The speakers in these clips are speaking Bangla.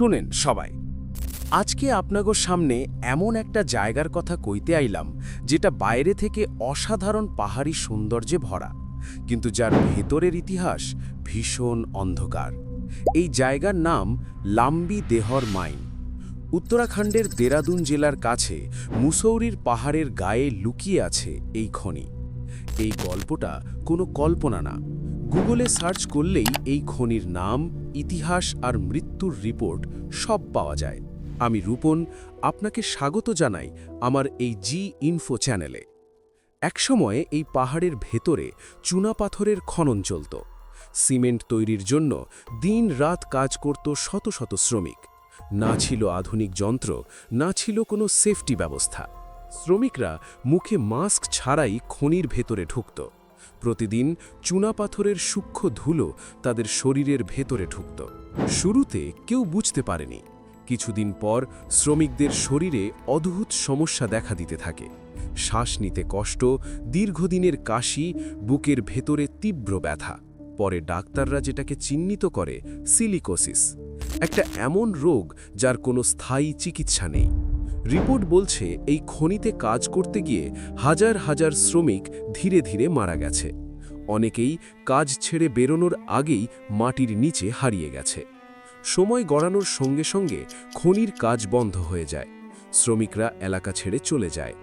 শুনেন সবাই। আজকে আপনাগোর সামনে এমন একটা জায়গার কথা কইতে আইলাম, যেটা বাইরে থেকে অসাধারণ পাহাড়ি সৌন্দর্যে ভরা, কিন্তু যার ভেতরের ইতিহাস ভীষণ অন্ধকার। এই জায়গার নাম লাম্বি দেহর মাইন। উত্তরাখণ্ডের দেরাদুন জেলার কাছে মুসৌরির পাহাড়ের গায়ে লুকিয়ে আছে এই খনি। এই গল্পটা কোনো কল্পনা না। গুগলে সার্চ করলেই এই খনির নাম ইতিহাস আর মৃত্যুর রিপোর্ট সব পাওয়া যায়। আমি রূপন, আপনাকে স্বাগত জানাই আমার এই জি ইনফো চ্যানেলে। একসময়ে এই পাহাড়ের ভেতরে চুনাপাথরের খনন চলত। সিমেন্ট তৈরির জন্য দিন রাত কাজ করত শত শত শ্রমিক। না ছিল আধুনিক যন্ত্র, না ছিল কোনো সেফটি ব্যবস্থা। শ্রমিকরা মুখে মাস্ক ছাড়াই খনির ভেতরে ঢুকত। প্রতিদিন চুনাপাথরের সূক্ষ্ম ধুলো তাদের শরীরের ভেতরে ঢুকত। শুরুতে কেউ বুঝতে পারেনি। কিছুদিন পর শ্রমিকদের শরীরে অদ্ভুত সমস্যা দেখা দিতে থাকে। শ্বাস নিতে কষ্ট, দীর্ঘদিনের কাশি, বুকের ভেতরে তীব্র ব্যথা। পরে ডাক্তাররা যেটাকে চিহ্নিত করে, সিলিকোসিস। একটা এমন রোগ যার কোনো স্থায়ী চিকিৎসা নেই। রিপোর্ট বলছে, এই খনিতে কাজ করতে গিয়ে হাজার হাজার শ্রমিক ধীরে ধীরে মারা গেছে। অনেকেই কাজ ছেড়ে বেরোনোর আগেই মাটির নিচে হারিয়ে গেছে। সময় গড়ানোর সঙ্গে সঙ্গে খনির কাজ বন্ধ হয়ে যায়। শ্রমিকরা এলাকা ছেড়ে চলে যায়।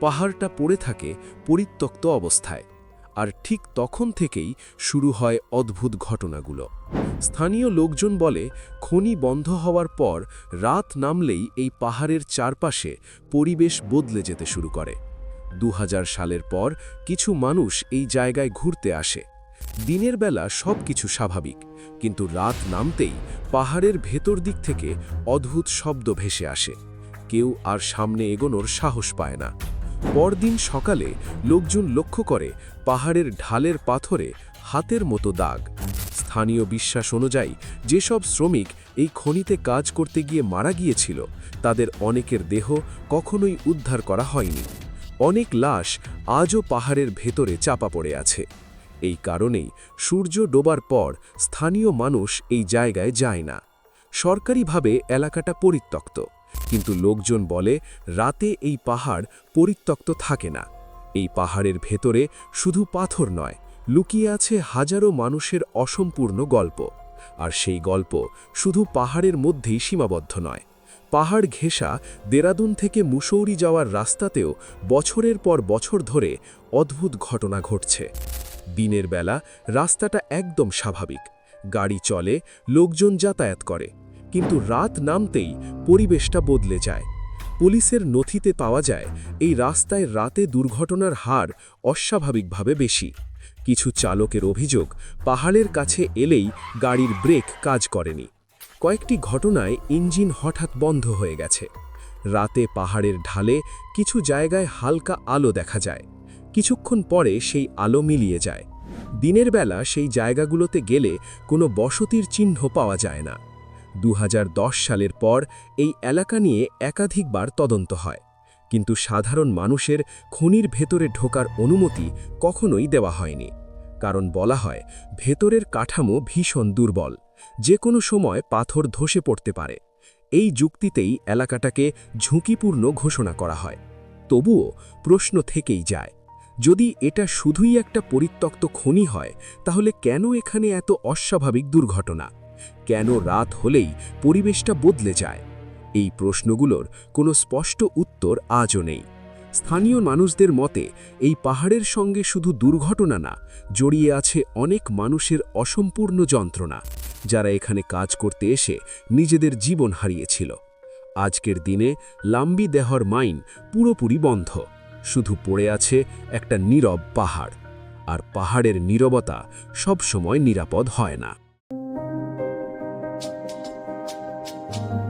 পাহাড়টা পড়ে থাকে পরিত্যক্ত অবস্থায়। আর ঠিক তখন থেকেই শুরু হয় অদ্ভুত ঘটনাগুলো। স্থানীয় লোকজন বলে, খনি বন্ধ হওয়ার পর রাত নামলেই এই পাহাড়ের চারপাশে পরিবেশ বদলে যেতে শুরু করে। দু হাজার সালের পর কিছু মানুষ এই জায়গায় ঘুরতে আসে। দিনের বেলা সব কিছু স্বাভাবিক, কিন্তু রাত নামতেই পাহাড়ের ভেতর দিক থেকে অদ্ভুত শব্দ ভেসে আসে। কেউ আর সামনে এগোনোর সাহস পায় না। পরদিন সকালে লোকজন লক্ষ্য করে পাহাড়ের ঢালের পাথরে হাতের মতো দাগ। স্থানীয় বিশ্বাস অনুযায়ী যেসব শ্রমিক এই খনিতে কাজ করতে গিয়ে মারা গিয়েছিল, তাদের অনেকের দেহ কখনোই উদ্ধার করা হয়নি। অনেক লাশ আজও পাহাড়ের ভেতরে চাপা পড়ে আছে। এই কারণেই সূর্য ডোবার পর স্থানীয় মানুষ এই জায়গায় যায় না। সরকারিভাবে এলাকাটা পরিত্যক্ত। কিন্তু লোকজন বলে, রাতে এই পাহাড় পরিত্যক্ত থাকে না। এই পাহাড়ের ভেতরে শুধু পাথর নয়, লুকিয়ে আছে হাজারো মানুষের অসম্পূর্ণ গল্প। আর সেই গল্প শুধু পাহাড়ের মধ্যেই সীমাবদ্ধ নয়। পাহাড় ঘেঁষা দেরাদুন থেকে মুসৌরি যাওয়ার রাস্তাতেও বছরের পর বছর ধরে অদ্ভুত ঘটনা ঘটছে। দিনের বেলা রাস্তাটা একদম স্বাভাবিক। গাড়ি চলে, লোকজন যাতায়াত করে। কিন্তু রাত নামতেই পরিবেশটা বদলে যায়। পুলিশের নথিতে পাওয়া যায়, এই রাস্তায় রাতে দুর্ঘটনার হার অস্বাভাবিকভাবে বেশি। কিছু চালকের অভিযোগ, পাহাড়ের কাছে এলেই গাড়ির ব্রেক কাজ করেনি। কয়েকটি ঘটনায় ইঞ্জিন হঠাৎ বন্ধ হয়ে গেছে। রাতে পাহাড়ের ঢালে কিছু জায়গায় হালকা আলো দেখা যায়। কিছুক্ষণ পরে সেই আলো মিলিয়ে যায়। দিনের বেলা সেই জায়গাগুলোতে গেলে কোনো বসতির চিহ্ন পাওয়া যায় না। দু হাজার দশ সালের পর এই এলাকা নিয়ে একাধিকবার তদন্ত হয়। কিন্তু সাধারণ মানুষের খনির ভেতরে ঢোকার অনুমতি কখনোই দেওয়া হয়নি। কারণ বলা হয়, ভেতরের কাঠামো ভীষণ দুর্বল যে কোনো সময় পাথর ধসে পড়তে পারে। এই যুক্তিতেই এলাকাটাকে ঝুঁকিপূর্ণ ঘোষণা করা হয়। তবুও প্রশ্ন থেকেই যায়, যদি এটা শুধুই একটা পরিত্যক্ত খনি হয়, তাহলে কেন এখানে এত অস্বাভাবিক দুর্ঘটনা? কেন রাত হলেই পরিবেশটা বদলে যায়? এই প্রশ্নগুলোর কোনো স্পষ্ট উত্তর আজও নেই। স্থানীয় মানুষদের মতে, এই পাহাড়ের সঙ্গে শুধু দুর্ঘটনা না, জড়িয়ে আছে অনেক মানুষের অসম্পূর্ণ যন্ত্রণা, যারা এখানে কাজ করতে এসে নিজেদের জীবন হারিয়েছিল। আজকের দিনে লাম্বি দেহর মাইন পুরোপুরি বন্ধ, শুধু পড়ে আছে একটা নীরব পাহাড়। আর পাহাড়ের নীরবতা সবসময় নিরাপদ হয় না। thank you